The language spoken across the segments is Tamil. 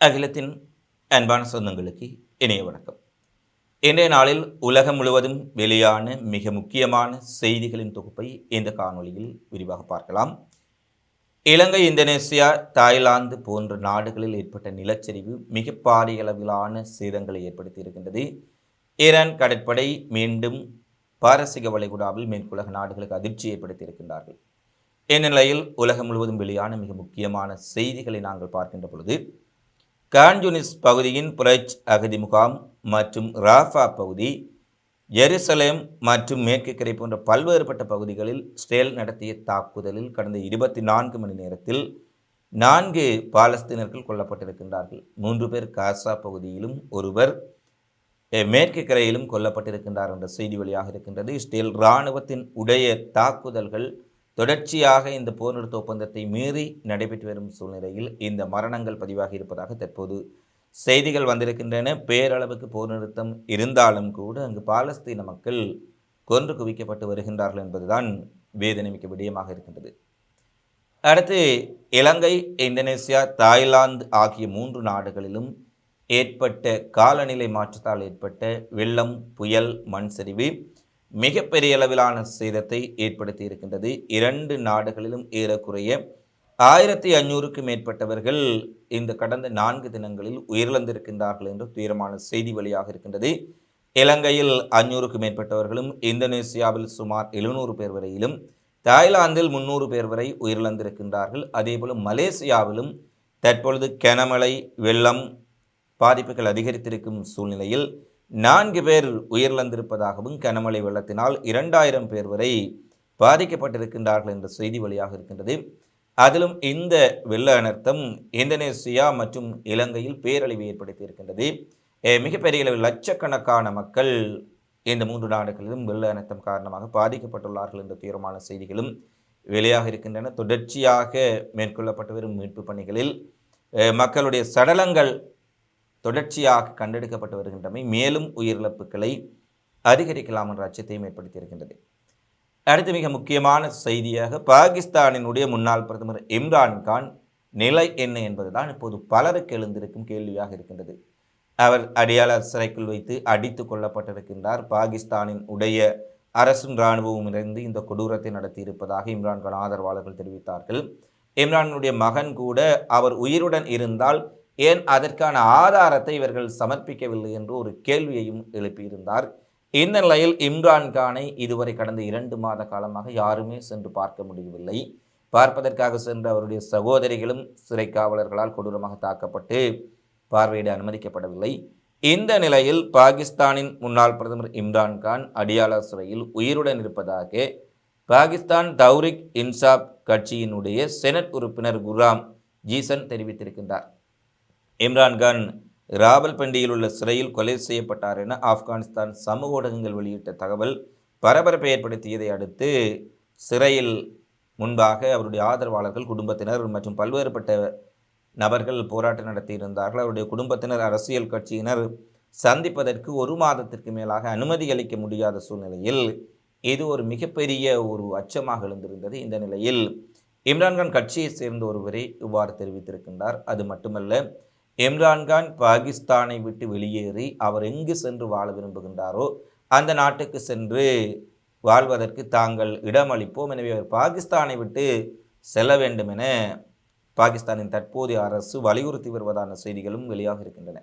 அகிலத்தின் அன்பான சொந்தங்களுக்கு இணைய வணக்கம். இன்றைய நாளில் உலகம் முழுவதும் வெளியான மிக முக்கியமான செய்திகளின் தொகுப்பை இந்த காணொளியில் விரிவாக பார்க்கலாம். இலங்கை இந்தோனேசியா தாய்லாந்து போன்ற நாடுகளில் ஏற்பட்ட நிலச்சரிவு மிக பாரிய அளவிலான சேதங்களை ஏற்படுத்தி இருக்கின்றது ஈரான் கடற்படை மீண்டும் பாரசீக வளைகுடாவில் மேற்குலக நாடுகளுக்கு அதிர்ச்சி ஏற்படுத்தி இருக்கின்றார்கள் இந்த நிலையில் உலகம் முழுவதும் வெளியான மிக முக்கியமான செய்திகளை நாங்கள் பார்க்கின்ற பொழுது கான்ஜுனிஸ் பகுதியின் புரட்ச் அகதி முகாம் மற்றும் ராஃபா பகுதி ஜெருசலேம் மற்றும் மேற்கு கரை போன்ற பல்வேறுபட்ட பகுதிகளில் ஸ்டேல் நடத்திய தாக்குதலில் கடந்த இருபத்தி நான்கு மணி நேரத்தில் நான்கு பாலஸ்தீனர்கள் கொல்லப்பட்டிருக்கின்றார்கள். மூன்று பேர் காசா பகுதியிலும் ஒருவர் மேற்கு கரையிலும் கொல்லப்பட்டிருக்கின்றார் என்ற செய்தி வழியாக இருக்கின்றது இஸ்ரேல் இராணுவத்தின் உடைய தாக்குதல்கள் தொடர்ச்சியாக இந்த போர் நிறுத்த ஒப்பந்தத்தை மீறி நடைபெற்று வரும் சூழ்நிலையில் இந்த மரணங்கள் பதிவாகி இருப்பதாக தற்போது செய்திகள் வந்திருக்கின்றன. பேரளவுக்கு போர் நிறுத்தம் இருந்தாலும் கூட அங்கு பாலஸ்தீன மக்கள் கொன்று குவிக்கப்பட்டு வருகின்றார்கள் என்பதுதான் வேதனைமிக்க விடயமாக இருக்கின்றது. அடுத்து இலங்கை இந்தோனேசியா தாய்லாந்து ஆகிய மூன்று நாடுகளிலும் ஏற்பட்ட காலநிலை மாற்றத்தால் ஏற்பட்ட வெள்ளம் புயல் மண் சரிவு மிகப்பெரிய அளவிலான சேதத்தை ஏற்படுத்தி இருக்கின்றது இரண்டு நாடுகளிலும் ஏறக்குறைய ஆயிரத்தி ஐநூறுக்கும் மேற்பட்டவர்கள் இந்த கடந்த நான்கு தினங்களில் உயிரிழந்திருக்கின்றார்கள் என்று துயரமான செய்தி வழியாக இருக்கின்றது. இலங்கையில் ஐநூறுக்கும் மேற்பட்டவர்களும் இந்தோனேசியாவில் சுமார் எழுநூறு பேர் வரையிலும் தாய்லாந்தில் முன்னூறு பேர் வரை உயிரிழந்திருக்கின்றார்கள். அதேபோல் மலேசியாவிலும் தற்பொழுது கனமழை வெள்ளம் பாதிப்புகள் அதிகரித்திருக்கும் சூழ்நிலையில் நான்கு பேர் உயிரிழந்திருப்பதாகவும் கனமழை வெள்ளத்தினால் இரண்டாயிரம் பேர் வரை பாதிக்கப்பட்டிருக்கின்றார்கள் என்ற செய்தி வழியாக இருக்கின்றது. அதிலும் இந்த வெள்ள அனர்த்தம் இந்தோனேசியா மற்றும் இலங்கையில் பேரழிவை ஏற்படுத்தி இருக்கின்றது. மிகப்பெரிய அளவில் லட்சக்கணக்கான மக்கள் இந்த மூன்று நாடுகளிலும் வெள்ள அனர்த்தம் காரணமாக பாதிக்கப்பட்டுள்ளார்கள் என்ற தீவிரமான செய்திகளும் வெளியாக இருக்கின்றன. தொடர்ச்சியாக மேற்கொள்ளப்பட்டு வரும் மீட்பு பணிகளில் மக்களுடைய சடலங்கள் தொடர்ச்சியாக கண்டெடுக்கப்பட்டு வருகின்றமை மேலும் உயிரிழப்புகளை அதிகரிக்கலாம் என்ற அச்சத்தையும் ஏற்படுத்தியிருக்கின்றது அடுத்து மிக முக்கியமான செய்தியாக பாகிஸ்தானினுடைய முன்னாள் பிரதமர் இம்ரான் கான் நிலை என்ன என்பதுதான் இப்போது பலருக்கு எழுந்திருக்கும் கேள்வியாக இருக்கின்றது. அவர் அடியாளர் சிறைக்குள் வைத்து அடித்து கொல்லப்பட்டிருக்கின்றார். பாகிஸ்தானின் உடைய அரசும் இராணுவமும் இணைந்து இந்த கொடூரத்தை நடத்தி இருப்பதாக ஆதரவாளர்கள் தெரிவித்தார்கள். இம்ரானுடைய மகன் கூட அவர் உயிருடன் இருந்தால் ஏன் அதற்கான ஆதாரத்தை இவர்கள் சமர்ப்பிக்கவில்லை என்று ஒரு கேள்வியையும் எழுப்பியிருந்தார். இந்த நிலையில் இம்ரான் கானை இதுவரை கடந்த இரண்டு மாத காலமாக யாருமே சென்று பார்க்க முடியவில்லை. பார்ப்பதற்காக சென்ற அவருடைய சகோதரிகளும் சிறை காவலர்களால் கொடூரமாக தாக்கப்பட்டு பார்வையிட அனுமதிக்கப்படவில்லை. இந்த நிலையில் பாகிஸ்தானின் முன்னாள் பிரதமர் இம்ரான் கான் அடியாளர் சிறையில் உயிருடன் இருப்பதாக பாகிஸ்தான் தௌரிக் இன்சாப் கட்சியினுடைய செனட் உறுப்பினர் குராம் ஜீசன் தெரிவித்திருக்கின்றார். இம்ரான்கான் ராவல்பிண்டியில் உள்ள சிறையில் கொலை செய்யப்பட்டார் என ஆப்கானிஸ்தான் சமூக ஊடகங்கள் வெளியிட்ட தகவல் பரபரப்பை ஏற்படுத்தியதை அடுத்து சிறையில் முன்பாக அவருடைய ஆதரவாளர்கள் குடும்பத்தினர் மற்றும் பல்வேறுபட்ட நபர்கள் போராட்டம் நடத்தியிருந்தார்கள். அவருடைய குடும்பத்தினர் அரசியல் கட்சியினர் சந்திப்பதற்கு ஒரு மாதத்திற்கு மேலாக அனுமதி அளிக்க முடியாத சூழ்நிலையில் இது ஒரு மிகப்பெரிய ஒரு அச்சமாக எழுந்திருந்தது. இந்த நிலையில் இம்ரான்கான் கட்சியை சேர்ந்த ஒருவரை இவ்வாறு தெரிவித்திருக்கின்றார். அது மட்டுமல்ல இம்ரான்கான் பாகிஸ்தானை விட்டு வெளியேறி அவர் எங்கு சென்று வாழ விரும்புகின்றாரோ அந்த நாட்டுக்கு சென்று வாழ்வதற்கு தாங்கள் இடமளிப்போம். எனவே அவர் பாகிஸ்தானை விட்டு செல்ல வேண்டும் என பாகிஸ்தானின் தற்போதைய அரசு வலியுறுத்தி வருவதான செய்திகளும் வெளியாக இருக்கின்றன.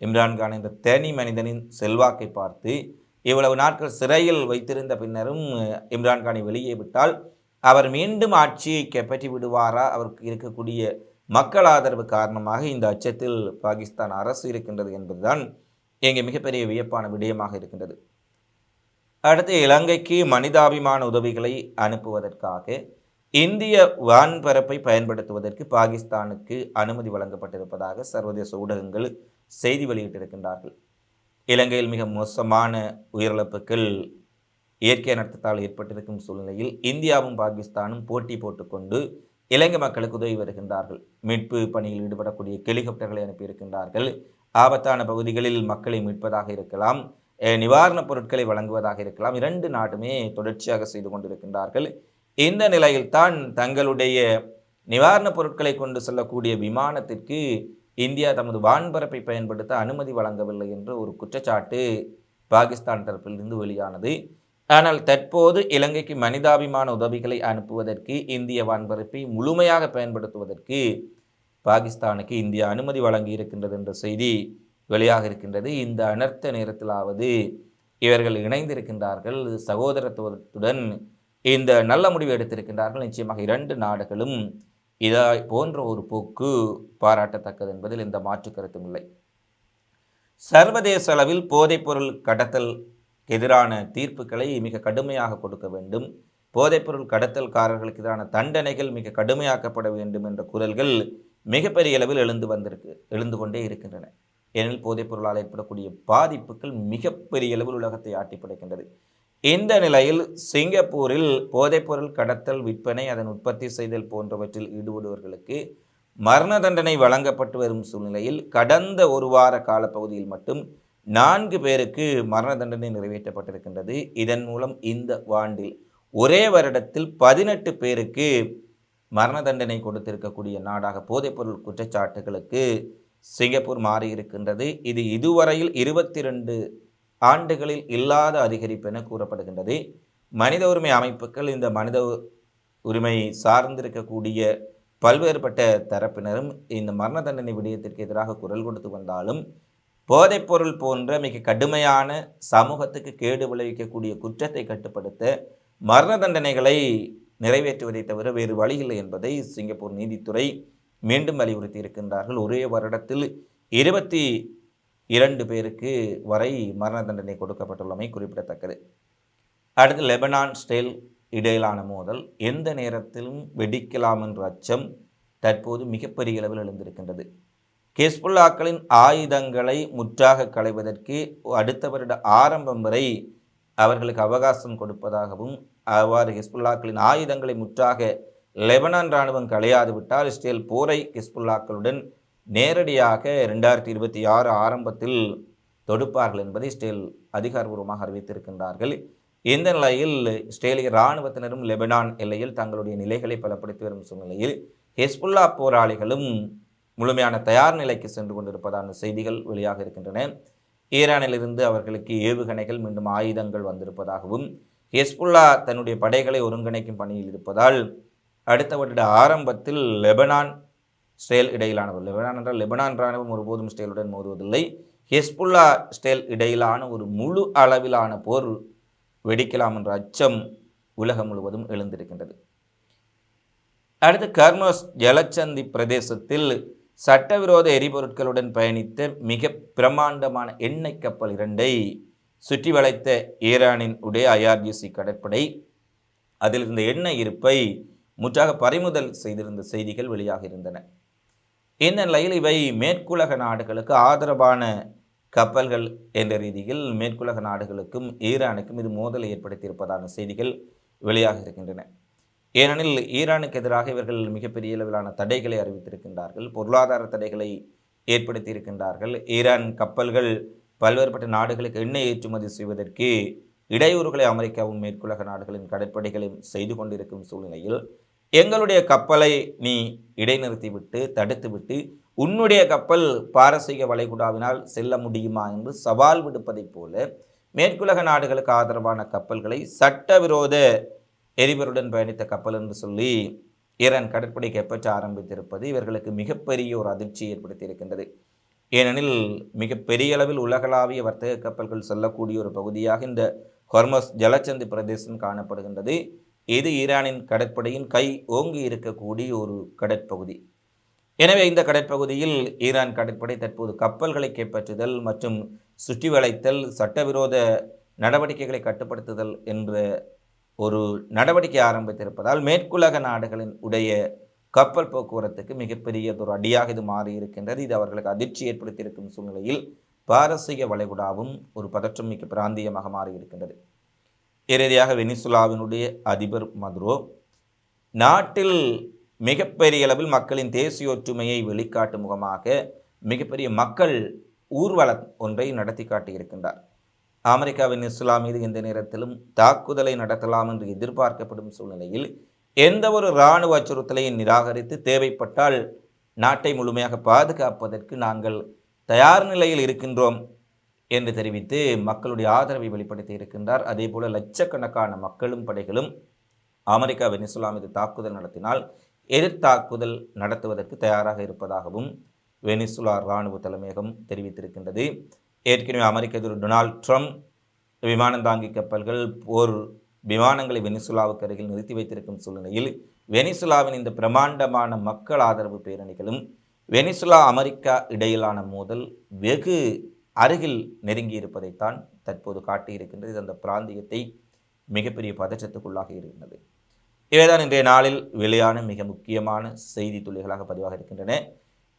இம்ரான்கான் என்ற தனி மனிதனின் செல்வாக்கை பார்த்து இவ்வளவு நாட்கள் சிறையில் வைத்திருந்த பின்னரும் இம்ரான்கானை வெளியே விட்டால் அவர் மீண்டும் ஆட்சியை கைப்பற்றி விடுவாரா? அவருக்கு இருக்கக்கூடிய மக்கள் ஆதரவு காரணமாக இந்த அச்சத்தில் பாகிஸ்தான் அரசு இருக்கின்றது என்பதுதான் இங்கே மிகப்பெரிய வியப்பான விடயமாக இருக்கின்றது. அடுத்து இலங்கைக்கு மனிதாபிமான உதவிகளை அனுப்புவதற்காக இந்திய வான்பரப்பை பயன்படுத்துவதற்கு பாகிஸ்தானுக்கு அனுமதி வழங்கப்பட்டிருப்பதாக சர்வதேச ஊடகங்கள் செய்தி வெளியிட்டிருக்கின்றார்கள். இலங்கையில் மிக மோசமான உயிரிழப்புகள் இயற்கை நடத்தத்தால் ஏற்பட்டிருக்கும் சூழ்நிலையில் இந்தியாவும் பாகிஸ்தானும் போட்டி போட்டுக்கொண்டு இலங்கை மக்களுக்கு உதவி வருகின்றார்கள். மீட்பு பணியில் ஈடுபடக்கூடிய ஹெலிகாப்டர்களை அனுப்பியிருக்கின்றார்கள். ஆபத்தான பகுதிகளில் மக்களை மீட்பதாக இருக்கலாம் நிவாரணப் பொருட்களை வழங்குவதாக இருக்கலாம் இரண்டு நாட்டுமே தொடர்ச்சியாக செய்து கொண்டிருக்கின்றார்கள். இந்த நிலையில்தான் தங்களுடைய நிவாரணப் பொருட்களை கொண்டு செல்லக்கூடிய விமானத்திற்கு இந்தியா தமது வான்பரப்பை பயன்படுத்த அனுமதி வழங்கவில்லை என்று ஒரு குற்றச்சாட்டு பாகிஸ்தான் தரப்பிலிருந்து வெளியானது. ஆனால் தற்போது இலங்கைக்கு மனிதாபிமான உதவிகளை அனுப்புவதற்கு இந்திய வான்பரப்பை முழுமையாக பயன்படுத்துவதற்கு பாகிஸ்தானுக்கு இந்தியா அனுமதி வழங்கி இருக்கின்றது என்ற செய்தி வெளியாக இருக்கின்றது. இந்த அனர்த்த நேரத்திலாவது இவர்கள் இணைந்திருக்கின்றார்கள். சகோதரத்துவத்துடன் இந்த நல்ல முடிவு எடுத்திருக்கின்றார்கள். நிச்சயமாக இரண்டு நாடுகளும் இதை போன்ற ஒரு போக்கு பாராட்டத்தக்கது என்பதில் எந்த மாற்று கருத்தும் இல்லை. சர்வதேச அளவில் போதைப்பொருள் கடத்தல் எதிரான தீர்ப்புகளை மிக கடுமையாக கொடுக்க வேண்டும். போதைப்பொருள் கடத்தல்காரர்களுக்கு எதிரான தண்டனைகள் மிக கடுமையாக்கப்பட வேண்டும் என்ற குரல்கள் மிகப்பெரிய அளவில் எழுந்து வந்திருக்கு எழுந்து கொண்டே இருக்கின்றன. ஏனெனில் போதைப்பொருளால் ஏற்படக்கூடிய பாதிப்புகள் மிகப்பெரிய அளவில் உலகத்தை ஆட்டி படைக்கின்றது. இந்த நிலையில் சிங்கப்பூரில் போதைப்பொருள் கடத்தல் விற்பனை அதன் உற்பத்தி செய்தல் போன்றவற்றில் ஈடுபடுவர்களுக்கு மரண தண்டனை வழங்கப்பட்டு வரும் சூழ்நிலையில் கடந்த ஒரு வார காலப்பகுதியில் மட்டும் நான்கு பேருக்கு மரண தண்டனை நிறைவேற்றப்பட்டிருக்கின்றது. இதன் மூலம் இந்த ஆண்டில் ஒரே வருடத்தில் பதினெட்டு பேருக்கு மரண தண்டனை கொடுத்திருக்கக்கூடிய நாடாக போதைப்பொருள் குற்றச்சாட்டுகளுக்கு சிங்கப்பூர் மாறியிருக்கின்றது. இது இதுவரையில் இருபத்தி ரெண்டு ஆண்டுகளில் இல்லாத அதிகரிப்பு என கூறப்படுகின்றது. மனித உரிமை அமைப்புகள் இந்த மனித உரிமை சார்ந்திருக்கக்கூடிய பல்வேறுபட்ட தரப்பினரும் இந்த மரண தண்டனை விடயத்திற்கு எதிராக குரல் கொடுத்து வந்தாலும் போதைப்பொருள் போன்ற மிக கடுமையான சமூகத்துக்கு கேடு விளைவிக்கக்கூடிய குற்றத்தை கட்டுப்படுத்த மரண தண்டனைகளை நிறைவேற்றுவதை தவிர வேறு வழியில்லை என்பதை சிங்கப்பூர் நீதித்துறை மீண்டும் வலியுறுத்தி இருக்கின்றார்கள். ஒரே வருடத்தில் இருபத்தி இரண்டு பேருக்கு வரை மரண தண்டனை கொடுக்கப்பட்டுள்ளமை குறிப்பிடத்தக்கது. அடுத்து லெபனான் ஸ்டேல் இடையிலான மோதல். எந்த நேரத்திலும் வெடிக்கலாம் என்ற அச்சம் தற்போது மிகப்பெரிய அளவில் எழுந்திருக்கின்றது. ஹிஸ்புல்லாக்களின் ஆயுதங்களை முற்றாக களைவதற்கு அடுத்த வருட ஆரம்பம் வரை அவர்களுக்கு அவகாசம் கொடுப்பதாகவும் அவ்வாறு ஹிஸ்புல்லாக்களின் ஆயுதங்களை முற்றாக லெபனான் இராணுவம் களையாது விட்டால் இஸ்ரேல் போரை ஹிஸ்புல்லாக்களுடன் நேரடியாக ரெண்டாயிரத்தி இருபத்தி ஆறு ஆரம்பத்தில் தொடுப்பார்கள் என்பதை இஸ்ரேல் அதிகாரபூர்வமாக அறிவித்திருக்கின்றார்கள். இந்த நிலையில் இஸ்ரேலிய இராணுவத்தினரும் லெபனான் எல்லையில் தங்களுடைய நிலைகளை பலப்படுத்தி வரும் சூழ்நிலையில் ஹெஸ்புல்லா போராளிகளும் முழுமையான தயார் நிலைக்கு சென்று கொண்டிருப்பதான செய்திகள் வெளியாக இருக்கின்றன. ஈரானிலிருந்து அவர்களுக்கு ஏவுகணைகள் மீண்டும் ஆயுதங்கள் வந்திருப்பதாகவும் ஹெஸ்புல்லா தன்னுடைய படைகளை ஒருங்கிணைக்கும் பணியில் இருப்பதால் அடுத்த வருட ஆரம்பத்தில் லெபனான் ஸ்டேல் இடையிலான லெபனான் என்றால் லெபனான் இராணுவம் ஒருபோதும் ஸ்டேலுடன் மோதுவதில்லை. ஹெஸ்புல்லா ஸ்டேல் இடையிலான ஒரு முழு அளவிலான போர் வெடிக்கலாம் என்ற அச்சம் உலகம் முழுவதும் எழுந்திருக்கின்றது. அடுத்து கர்னோஸ் ஜலச்சந்தி பிரதேசத்தில் சட்டவிரோத எரிபொருட்களுடன் பயணித்த மிக பிரமாண்டமான எண்ணெய் கப்பல் இரண்டை சுற்றி வளைத்த ஈரானின் உடைய ஐஆர்ஜிசி கடற்படை அதில் இருந்த எண்ணெய் இருப்பை முற்றாக பறிமுதல் செய்திருந்த செய்திகள் வெளியாக இருந்தன. இந்த நிலையில் இவை மேற்குலக நாடுகளுக்கு ஆதரவான கப்பல்கள் என்ற ரீதியில் மேற்குலக நாடுகளுக்கும் ஈரானுக்கும் இது மோதலை ஏற்படுத்தியிருப்பதான செய்திகள் வெளியாக இருக்கின்றன. ஏனெனில் ஈரானுக்கு எதிராக இவர்கள் மிகப்பெரிய அளவிலான தடைகளை அறிவித்திருக்கின்றார்கள். பொருளாதார தடைகளை ஏற்படுத்தியிருக்கின்றார்கள். ஈரான் கப்பல்கள் பல்வேறுபட்ட நாடுகளுக்கு எண்ணெய் ஏற்றுமதி செய்வதற்கு இடையூறுகளை அமெரிக்காவும் மேற்குலக நாடுகளின் கடற்படைகளையும் செய்து கொண்டிருக்கும் சூழ்நிலையில் எங்களுடைய கப்பலை நீ இடைநிறுத்திவிட்டு தடுத்துவிட்டு உன்னுடைய கப்பல் பாரசீக வளைகுடாவினால் செல்ல முடியுமா என்று சவால் விடுப்பதைப் போல மேற்குலக நாடுகளுக்கு ஆதரவான கப்பல்களை சட்டவிரோத எரிபொருடன் பயணித்த கப்பல் என்று சொல்லி ஈரான் கடற்படை கைப்பற்ற ஆரம்பித்திருப்பது இவர்களுக்கு மிகப்பெரிய ஒரு அதிர்ச்சி ஏற்படுத்தியிருக்கின்றது. ஏனெனில் மிகப்பெரிய அளவில் உலகளாவிய வர்த்தக கப்பல்கள் செல்லக்கூடிய ஒரு பகுதியாக இந்த ஹொர்மஸ் ஜலச்சந்தி பிரதேசம் காணப்படுகின்றது. இது ஈரானின் கடற்படையின் கை ஓங்கி இருக்கக்கூடிய ஒரு கடற்பகுதி. எனவே இந்த கடற்பகுதியில் ஈரான் கடற்படை தற்போது கப்பல்களை கைப்பற்றுதல் மற்றும் சுற்றி வளைத்தல் சட்டவிரோத நடவடிக்கைகளை கட்டுப்படுத்துதல் என்ற ஒரு நடவடிக்கை ஆரம்பித்திருப்பதால் மேற்குலக நாடுகளின் உடைய கப்பல் போக்குவரத்துக்கு மிகப்பெரிய ஒரு அடியாக இது மாறி இருக்கின்றது. இது அவர்களுக்கு அதிர்ச்சி ஏற்படுத்தியிருக்கும் சூழ்நிலையில் பாரசீக வளைகுடாவும் ஒரு பதற்றம் மிக்க பிராந்தியமாக மாறி இருக்கின்றது. இறுதியாக வெனிசுலாவினுடைய அதிபர் மதுரோ நாட்டில் மிகப்பெரிய அளவில் மக்களின் தேசிய ஒற்றுமையை வெளிக்காட்டும் முகமாக மிகப்பெரிய மக்கள் ஊர்வலம் ஒன்றை நடத்தி காட்டியிருக்கின்றார். அமெரிக்காவின் இஸ்லாம் மீது எந்த நேரத்திலும் தாக்குதலை நடத்தலாம் என்று எதிர்பார்க்கப்படும் சூழ்நிலையில் எந்த ஒரு இராணுவ அச்சுறுத்தலையும் நிராகரித்து தேவைப்பட்டால் நாட்டை முழுமையாக பாதுகாப்பதற்கு நாங்கள் தயார் நிலையில் இருக்கின்றோம் என்று தெரிவித்து மக்களுடைய ஆதரவை வெளிப்படுத்தி இருக்கின்றார். அதே போல லட்சக்கணக்கான மக்களும் படைகளும் அமெரிக்கா வெனிசுலா மீது தாக்குதல் நடத்தினால் எதிர்த்தாக்குதல் நடத்துவதற்கு தயாராக இருப்பதாகவும் வெனிசுலா இராணுவ தலைமையகம் தெரிவித்திருக்கின்றது. ஏற்கனவே அமெரிக்க அதிபர் டொனால்ட் ட்ரம்ப் விமானம் தாங்கி கப்பல்கள் போர் விமானங்களை வெனிசுலாவுக்கு அருகில் நிறுத்தி வைத்திருக்கும் சூழ்நிலையில் வெனிசுலாவின் இந்த பிரமாண்டமான மக்கள் ஆதரவு பேரணிகளும் வெனிசுலா அமெரிக்கா இடையிலான மோதல் வெகு அருகில் நெருங்கி இருப்பதைத்தான் தற்போது காட்டியிருக்கின்றது. அந்த பிராந்தியத்தை மிகப்பெரிய பதற்றத்துக்குள்ளாக இருக்கின்றது. இவைதான் இன்றைய நாளில் வெளியான மிக முக்கியமான செய்தி துளிகளாக பதிவாக இருக்கின்றன.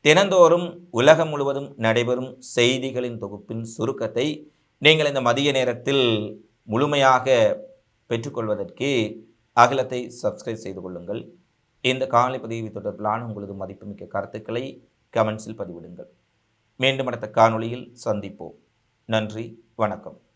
தினந்தோறும் உலகம் முழுவதும் நடைபெறும் செய்திகளின் தொகுப்பின் சுருக்கத்தை நீங்கள் இந்த மதிய நேரத்தில் முழுமையாக பெற்றுக்கொள்வதற்கு அகிலத்தை சப்ஸ்கிரைப் செய்து கொள்ளுங்கள். இந்த காணொலி பதிவு தொடர்பிலான உங்களது மதிப்புமிக்க கருத்துக்களை கமெண்ட்ஸில் பதிவிடுங்கள். மீண்டும் அடுத்த காணொளியில் சந்திப்போம். நன்றி வணக்கம்.